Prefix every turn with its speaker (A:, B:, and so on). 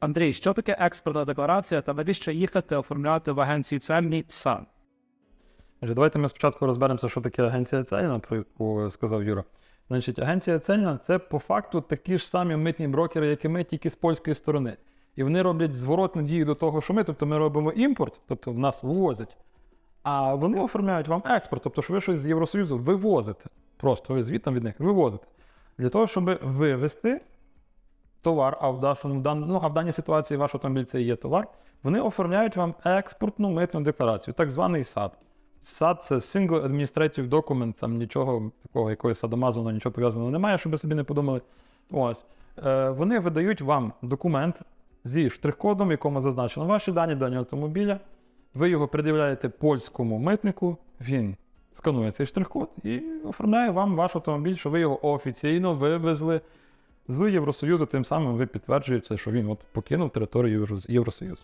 A: Андрій, що таке експортна декларація та навіщо їхати оформляти в агенції сам?
B: Отже, давайте ми спочатку розберемося, що таке агенція цельна, про яку сказав Юра. Значить, агенція цельна це по факту такі ж самі митні брокери, як і ми, тільки з польської сторони. І вони роблять зворотну дію до того, що ми, тобто ми робимо імпорт, тобто в нас ввозять, а вони оформляють вам експорт, тобто що ви щось з Євросоюзу вивозите. Просто ви звітом від них вивозите. Для того, щоб вивезти товар, а в, даному, ну, а в даній ситуації ваш автомобіль це є товар, вони оформляють вам експортну митну декларацію, так званий САД. САД це Single Administrative Document, там нічого такого, якогось садомазу, нічого пов'язаного немає, щоб ви собі не подумали. Ось. Е, вони видають вам документ зі штрих-кодом, якому зазначено ваші дані, дані автомобіля. Ви його пред'являєте польському митнику, він сканує цей штрих-код і оформляє вам ваш автомобіль, що ви його офіційно вивезли з Євросоюзу, тим самим ви підтверджуєте, що він от покинув територію Євросоюзу.